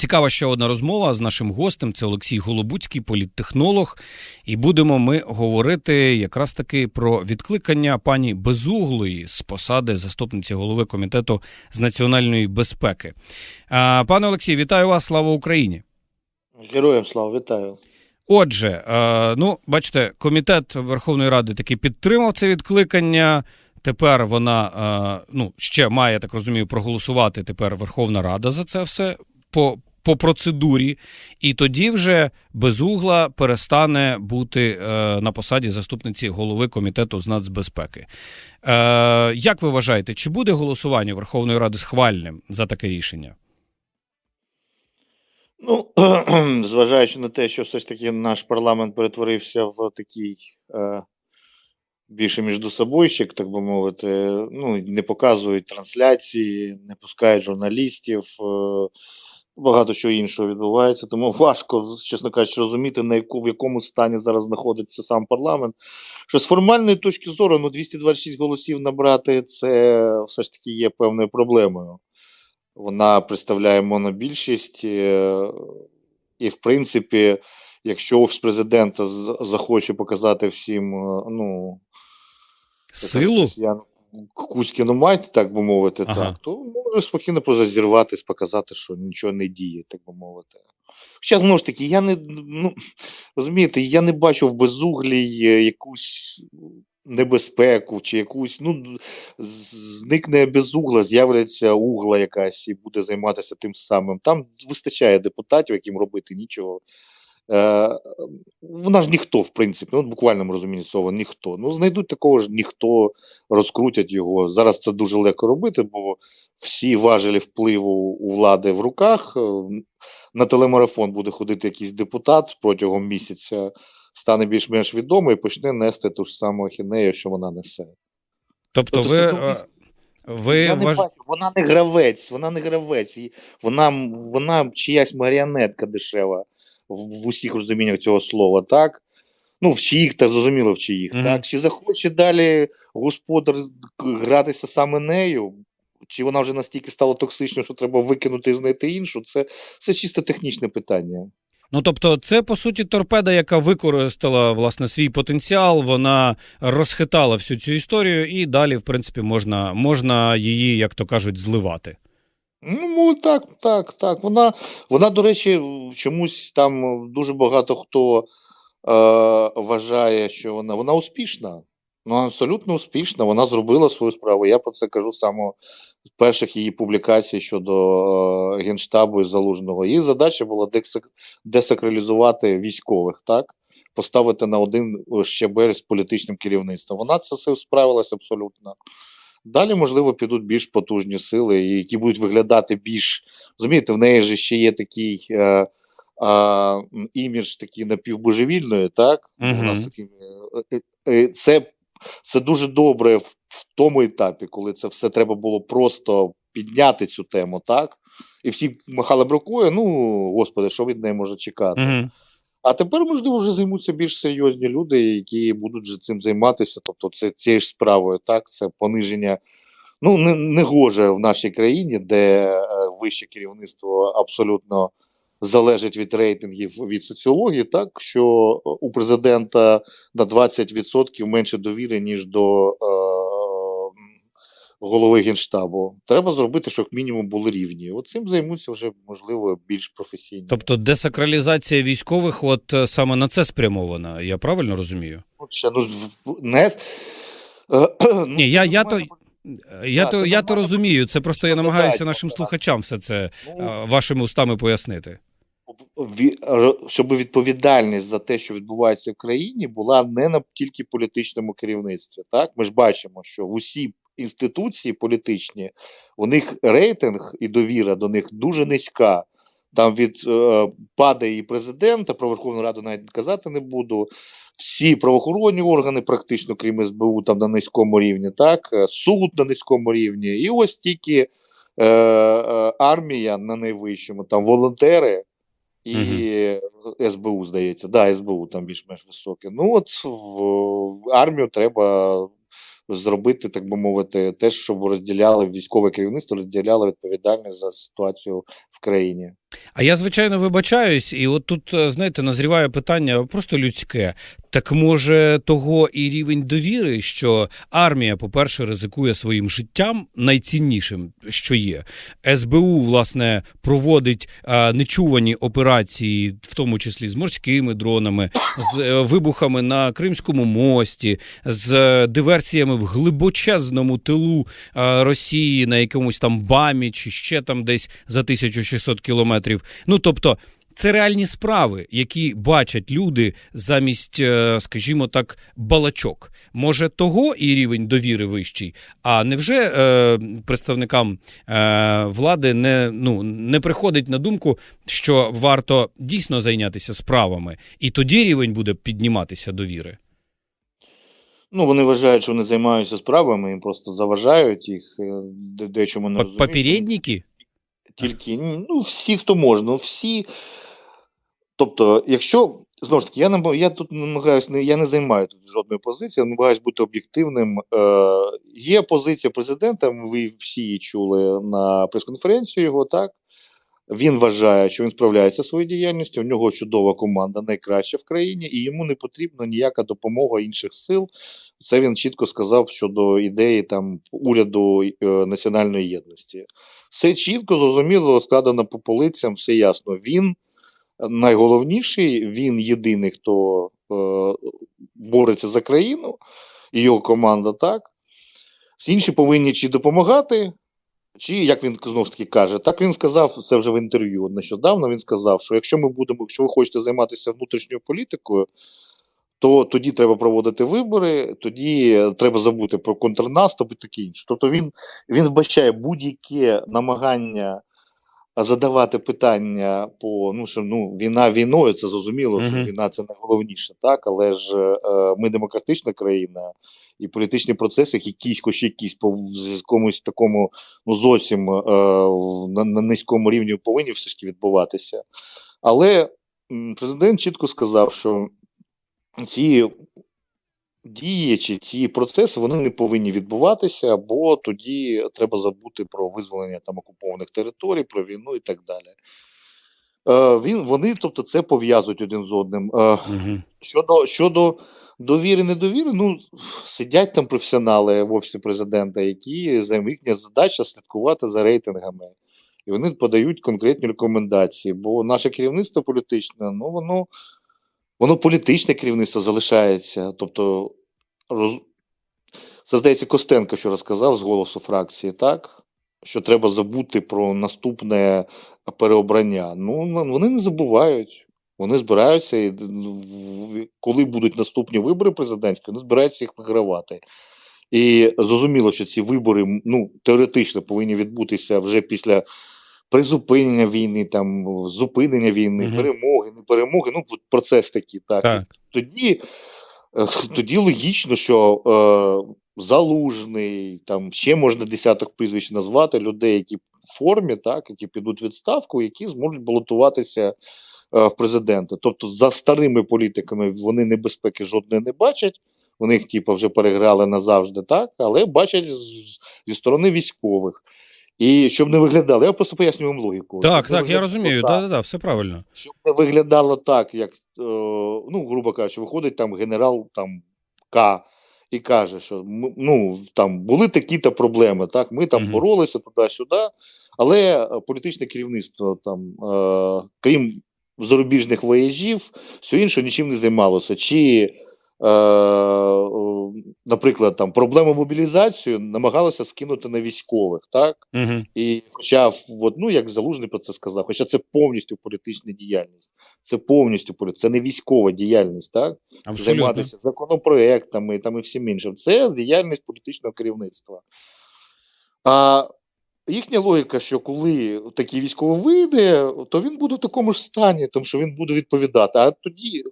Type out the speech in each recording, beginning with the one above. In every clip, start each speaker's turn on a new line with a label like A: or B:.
A: Цікава ще одна розмова з нашим гостем. Це Олексій Голобуцький, політтехнолог. І будемо ми говорити якраз таки про відкликання пані Безуглої з посади заступниці голови комітету з національної безпеки. Пане Олексій, вітаю вас! Слава Україні!
B: Героям слава, вітаю.
A: Отже, ну бачите, комітет Верховної Ради таки підтримав це відкликання. Тепер вона ну ще має так розумію проголосувати. Тепер Верховна Рада за це все по, по процедурі, і тоді вже безугла перестане бути е, на посаді заступниці голови комітету з нацбезпеки. Е, як ви вважаєте, чи буде голосування Верховної Ради схвальним за таке рішення?
B: Ну, зважаючи на те, що все ж таки наш парламент перетворився в такий е, більше міждособойщик, так би мовити, ну, не показують трансляції, не пускають журналістів, е, багато чого іншого відбувається, тому важко, чесно кажучи, розуміти, на яку, в якому стані зараз знаходиться сам парламент. Що з формальної точки зору, ну, 226 голосів набрати, це все ж таки є певною проблемою. Вона представляє монобільшість, е, і, в принципі, якщо офіс президента захоче показати всім, е, ну,
A: Силу?
B: я Кузькіну мать, так би мовити,
A: Ага.
B: так, то може спокійно просто зірватись, показати, що нічого не діє, так би мовити. Хоча, знову ж таки, я не ну, розумієте, я не бачу в безуглій е, якусь небезпеку чи якусь, ну, зникне безугла, з'являться угла якась і буде займатися тим самим. Там вистачає депутатів, яким робити нічого. Е, вона ж ніхто, в принципі, ну, в буквальному розумінні слова, ніхто. Ну, знайдуть такого ж ніхто, розкрутять його. Зараз це дуже легко робити, бо всі важелі впливу у влади в руках. Е, На телемарафон буде ходити якийсь депутат протягом місяця, стане більш-менш відомий і почне нести ту ж саму ахінею, що вона несе.
A: Тобто,
B: Тобто,
A: ви, е, ви
B: я не
A: вваж...
B: бачу, вона не гравець, вона не гравець. Вона, вона чиясь маріонетка дешева в, в усіх розуміннях цього слова, так? Ну, в чиїх, так зрозуміло, в чиїх,
A: Мгм.
B: так? Чи захоче далі господар гратися саме нею? Чи вона вже настільки стала токсичною, що треба викинути і знайти іншу? Це, це чисто технічне питання.
A: Ну, тобто, це по суті торпеда, яка використала власне свій потенціал. Вона розхитала всю цю історію, і далі, в принципі, можна, можна її, як то кажуть, зливати.
B: Ну, так, так, так. Вона, вона, до речі, чомусь там дуже багато хто е, вважає, що вона, вона успішна. Ну, абсолютно успішна. Вона зробила свою справу. Я про це кажу саме з перших її публікацій щодо е, Генштабу і Залужного. Її задача була десак- десакралізувати військових, так? Поставити на один щебель з політичним керівництвом. Вона це все справилась абсолютно. Далі, можливо, підуть більш потужні сили, які будуть виглядати більш. Розумієте, в неї ж ще є такий е, е, імідж такий напівбожевільної, так? У нас такий, е, е, е, це, це дуже добре в, в тому етапі, коли це все треба було просто підняти цю тему, так? І всі махали б рукою, ну, господи, що від неї може чекати?
A: Угу.
B: А тепер, можливо, вже займуться більш серйозні люди, які будуть вже цим займатися. Тобто, це цією ж справою, так, це пониження. Ну, не, не гоже в нашій країні, де е, вище керівництво абсолютно залежить від рейтингів від соціології, так що у президента на 20% менше довіри, ніж до е, голови генштабу. Треба зробити, щоб мінімум були рівні. От цим займуться вже можливо більш професійні.
A: Тобто десакралізація військових, от е, саме на це спрямована. Я правильно розумію?
B: От ще, ну, не... Е,
A: Ні, я, я то. Я,
B: Так,
A: то, я то розумію. Це просто я намагаюся нашим слухачам все це
B: Ну,
A: вашими устами пояснити.
B: щоб відповідальність за те, що відбувається в країні, була не на тільки політичному керівництві. Так, ми ж бачимо, що в усі інституції політичні у них рейтинг і довіра до них дуже низька. Там від е, падає і президента, про Верховну Раду навіть казати не буду. Всі правоохоронні органи, практично крім СБУ, там на низькому рівні, так, е, суд на низькому рівні. І ось тільки е, е, армія на найвищому, там волонтери і СБУ, здається. Да, СБУ там більш-менш високе. Ну, от в, в армію треба зробити, так би мовити, те, щоб розділяли військове керівництво, розділяли відповідальність за ситуацію в країні.
A: А я, звичайно, вибачаюсь, і от тут, е, знаєте, назріває питання просто людське. Так може того і рівень довіри, що армія, по-перше, ризикує своїм життям найціннішим, що є. СБУ, власне, проводить е, нечувані операції, в тому числі з морськими дронами, з е, вибухами на Кримському мості, з е, диверсіями в глибочезному тилу Росії на якомусь там Бамі чи ще там десь за 1600 кілометрів. Ну тобто. Це реальні справи, які бачать люди замість, е, скажімо так, балачок. Може, того і рівень довіри вищий. А невже е, представникам е, влади не, ну, не приходить на думку, що варто дійсно зайнятися справами, і тоді рівень буде підніматися довіри?
B: Ну, вони вважають, що вони займаються справами, їм просто заважають їх, е, де- дечому не розуміють.
A: Попередники?
B: Тільки ну, всі, хто може, ну всі. Тобто, якщо знову ж таки, я не я тут намагаюся не я не займаю тут жодної позиції, намагаюся бути об'єктивним. Е, є позиція президента. Ви всі її чули на прес-конференцію його, так? Він вважає, що він справляється своєю діяльністю. У нього чудова команда, найкраща в країні, і йому не потрібна ніяка допомога інших сил. Це він чітко сказав щодо ідеї там уряду е, національної єдності. Все чітко, зрозуміло, складено по полицям, все ясно. Він найголовніший, він єдиний, хто е, бореться за країну, і його команда так. Інші повинні чи допомагати, чи як він знову ж таки каже, так він сказав це вже в інтерв'ю нещодавно. Він сказав, що якщо ми будемо, якщо ви хочете займатися внутрішньою політикою, то тоді треба проводити вибори, тоді треба забути про контрнаступ і таке інше. Тобто він, він вбачає будь-яке намагання задавати питання по ну що ну війна війною, це зрозуміло, що війна це найголовніше, так але ж е, ми демократична країна, і політичні процеси, якісь хоч якісь по якомусь такому ну зовсім е, на, на низькому рівні повинні все ж таки відбуватися. Але президент чітко сказав, що ці дії чи ці процеси вони не повинні відбуватися, бо тоді треба забути про визволення там окупованих територій, про війну і так далі. Е, він, вони, тобто, це пов'язують один з одним. Е,
A: Угу.
B: щодо, щодо довіри, недовіри, ну сидять там професіонали в офісі президента, які за їхня задача слідкувати за рейтингами. І вони подають конкретні рекомендації. Бо наше керівництво політичне, ну воно, воно політичне керівництво залишається. Тобто, роз... це здається, Костенко що розказав з голосу фракції, так? Що треба забути про наступне переобрання. Ну, вони не забувають. Вони збираються, і коли будуть наступні вибори президентські, вони збираються їх вигравати. І зрозуміло, що ці вибори ну, теоретично повинні відбутися вже після призупинення війни, там, зупинення війни,
A: Мгм.
B: перемоги, не перемоги. Ну, процес такий, так.
A: Так.
B: Тоді, е, тоді логічно, що е, залужний, там ще можна десяток прізвищ назвати людей, які в формі, так, які підуть відставку, які зможуть балотуватися е, в президенти. Тобто, за старими політиками вони небезпеки жодної не бачать. Вони їх, типу, вже переграли назавжди, так, але бачать з- зі сторони військових. І щоб не виглядало, я просто пояснюю вам логіку.
A: Так,
B: Щоб
A: так, я розумію.
B: так.
A: Да, да, да, все правильно.
B: Щоб не виглядало так, як, е, ну, грубо кажучи, виходить там генерал там К і каже, що ну, там були такі-то проблеми, так, ми там
A: Мгм.
B: боролися туди-сюди, але е, політичне керівництво там, е, крім зарубіжних вояжів, все інше нічим не займалося. Чи, наприклад, там проблему мобілізацію намагалося скинути на військових, так?
A: Угу.
B: І хоча от, ну, як залужний про це сказав, хоча це повністю політична діяльність, це повністю полі- це не військова діяльність, так?
A: Абсолютно.
B: Займатися законопроектами там і всім іншим. Це діяльність політичного керівництва. А їхня логіка, що коли такий військовий вийде, то він буде в такому ж стані, тому що він буде відповідати. А тоді,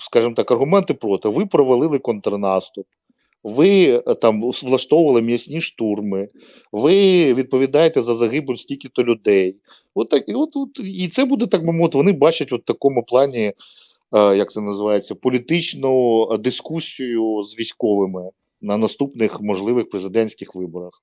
B: скажімо так, аргументи проти: ви провалили контрнаступ. Ви е, там влаштовували м'ясні штурми, ви відповідаєте за загибель стільки-то людей. От так, і, от, от, і це буде так би мовити. Вони бачать в такому плані, е, як це називається, політичну е, дискусію з військовими на наступних можливих президентських виборах.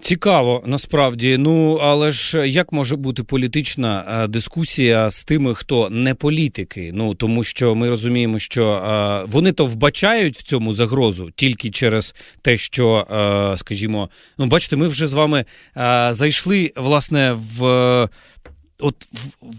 A: Цікаво, насправді. Ну але ж як може бути політична е, дискусія з тими, хто не політики? Ну тому що ми розуміємо, що е, вони то вбачають в цьому загрозу тільки через те, що, е, скажімо, ну бачите, ми вже з вами зайшли власне в. От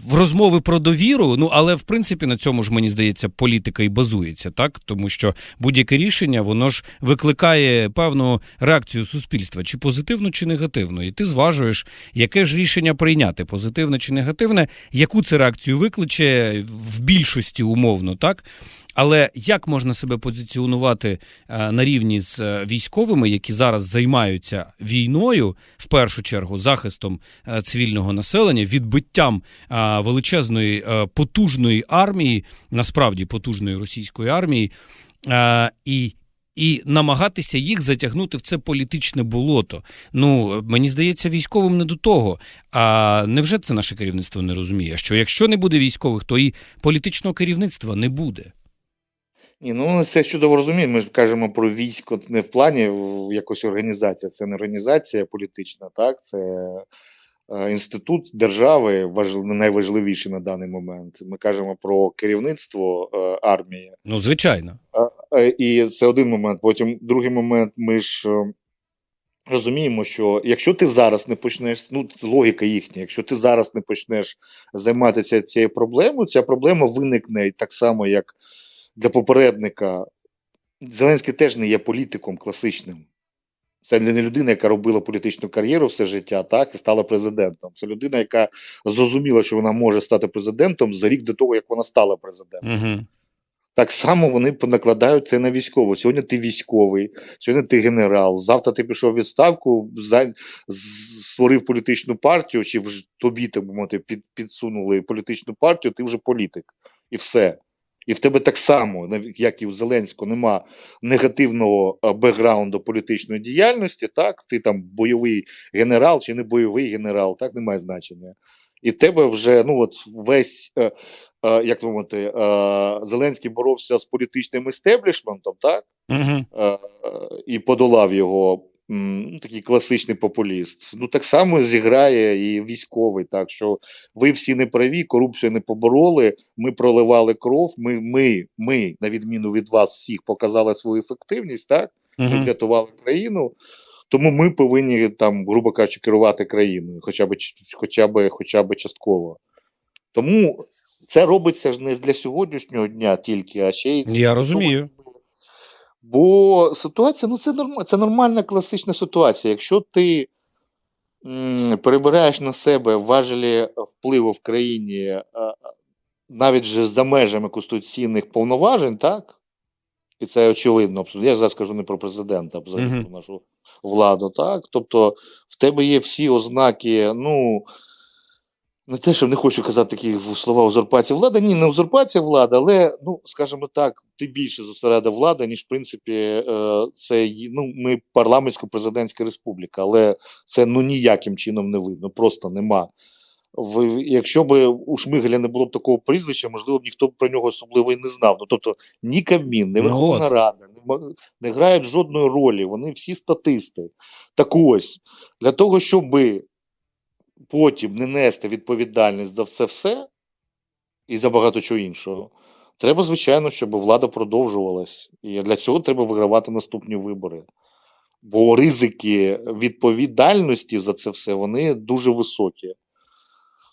A: в розмови про довіру, ну але в принципі на цьому ж мені здається політика і базується, так тому що будь-яке рішення воно ж викликає певну реакцію суспільства, чи позитивну, чи негативну. І ти зважуєш, яке ж рішення прийняти, позитивне чи негативне, яку це реакцію викличе в більшості умовно, так. Але як можна себе позиціонувати е, на рівні з е, військовими, які зараз займаються війною, в першу чергу захистом е, цивільного населення, відбиттям величезної потужної армії, насправді потужної російської армії, і і намагатися їх затягнути в це політичне болото. Ну мені здається, військовим не до того. А невже це наше керівництво не розуміє? Що якщо не буде військових, то і політичного керівництва не буде.
B: Ні, ну вони все чудово розуміють. Ми ж кажемо про військо не в плані в якось організація. Це не організація політична, так це е, інститут держави, важлив, найважливіший на даний момент. Ми кажемо про керівництво е, армії.
A: Ну, звичайно.
B: Е, І це один момент. Потім другий момент. Ми ж розуміємо, що якщо ти зараз не почнеш, ну логіка їхня, якщо ти зараз не почнеш займатися цією проблемою, ця проблема виникне так само, як для попередника. Зеленський теж не є політиком класичним. Це не людина, яка робила політичну кар'єру все життя, так і стала президентом. Це людина, яка зрозуміла, що вона може стати президентом за рік до того, як вона стала президентом.
A: Угу.
B: Так само вони накладають це на військового. Сьогодні ти військовий, сьогодні ти генерал. Завтра ти пішов в відставку, за, створив політичну партію, чи вже тобі так би мовити, підсунули політичну партію, ти вже політик. І все. І в тебе так само, як і у Зеленського, нема негативного бекграунду політичної діяльності. Так, ти там бойовий генерал чи не бойовий генерал, так немає значення. І в тебе вже ну от весь. е, е, як мовити, е, Зеленський боровся з політичним істеблішментом, так?
A: Угу.
B: Е, і подолав його такий класичний популіст. Ну, так само зіграє і військовий, так що ви всі не праві, корупцію не побороли, ми проливали кров, ми, ми, ми, на відміну від вас всіх, показали свою ефективність, так?
A: Угу.
B: врятували країну. Тому ми повинні там, грубо кажучи, керувати країною, хоча б, хоча б, хоча б частково. Тому це робиться ж не для сьогоднішнього дня тільки, а ще й
A: Я розумію.
B: Бо ситуація, ну це норм, це нормальна класична ситуація. Якщо ти м, перебираєш на себе важелі впливу в країні, а, а, навіть же за межами конституційних повноважень, так? І це очевидно, абсолютно. Я зараз кажу не про президента, а взагалі про нашу владу, так? Тобто в тебе є всі ознаки, ну. Не те, що не хочу казати такі слова узурпація влади. Ні, не узурпація влади, але ну скажімо так, ти більше зосереда влада, ніж в принципі е, це ну, ми парламентсько-президентська республіка, але це ну ніяким чином не видно, просто нема. Якщо б у Шмигаля не було б такого прізвища, можливо, б ніхто б про нього особливо і не знав. Ну тобто ні Кабмін, ні
A: Ну
B: Верховна. Рада не, не грають жодної ролі. Вони всі статисти. Так ось для того, щоби потім не нести відповідальність за все все і за багато чого іншого, треба, звичайно, щоб влада продовжувалась. І для цього треба вигравати наступні вибори. Бо ризики відповідальності за це все вони дуже високі.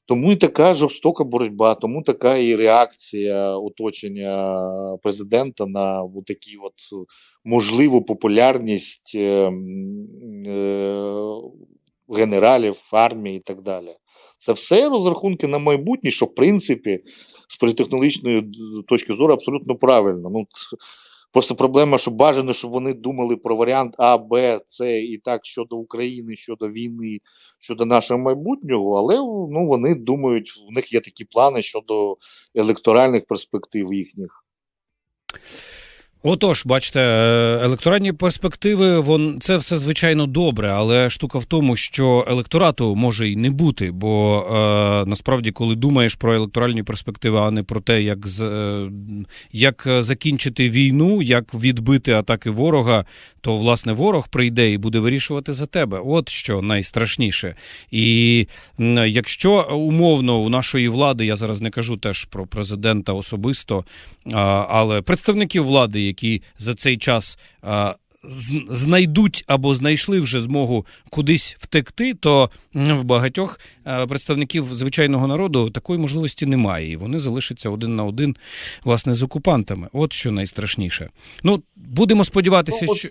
B: Тому і така жорстока боротьба, тому така і реакція оточення президента на такі от можливу популярність е, е, генералів, армії і так далі. Це все розрахунки на майбутнє, що в принципі з політехнологічної точки зору абсолютно правильно. Ну, просто проблема, що бажано, щоб вони думали про варіант А, Б, С і так щодо України, щодо війни, щодо нашого майбутнього, але ну, вони думають, в них є такі плани щодо електоральних перспектив їхніх.
A: Отож, бачите, е, електоральні перспективи, вон це все звичайно добре, але штука в тому, що електорату може й не бути. Бо е, насправді, коли думаєш про електоральні перспективи, а не про те, як з, е, як е, закінчити війну, як відбити атаки ворога, то власне ворог прийде і буде вирішувати за тебе. От що найстрашніше. І якщо умовно у нашої влади, я зараз не кажу теж про президента особисто, а, але представників влади, які за цей час знайдуть або знайшли вже змогу кудись втекти, то в багатьох представників звичайного народу такої можливості немає, і вони залишаться один на один власне з окупантами. От що найстрашніше. Ну будемо сподіватися,
B: Ну, от
A: що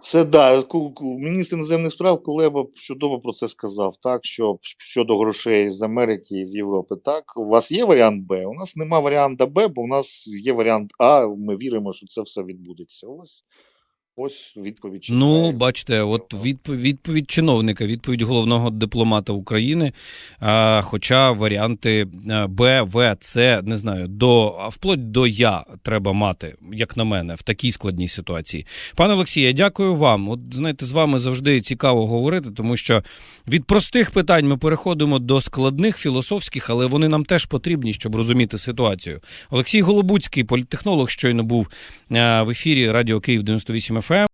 B: Це да, міністр іноземних справ Кулеба чудово про це сказав. Так що щодо грошей з Америки і з Європи, так у вас є варіант Б. У нас нема варіанта Б, бо у нас є варіант А. Ми віримо, що це все відбудеться. Ось ось відповідь.
A: Ну, бачите, от відповідь, відповідь чиновника, відповідь головного дипломата України. А, хоча варіанти Б, В, С, не знаю, до вплоть до Я треба мати, як на мене, в такій складній ситуації. Пане Олексію, дякую вам. От знаєте, з вами завжди цікаво говорити, тому що від простих питань ми переходимо до складних філософських, але вони нам теж потрібні, щоб розуміти ситуацію. Олексій Голобуцький, політтехнолог, щойно був в ефірі Радіо Київ 98 FM.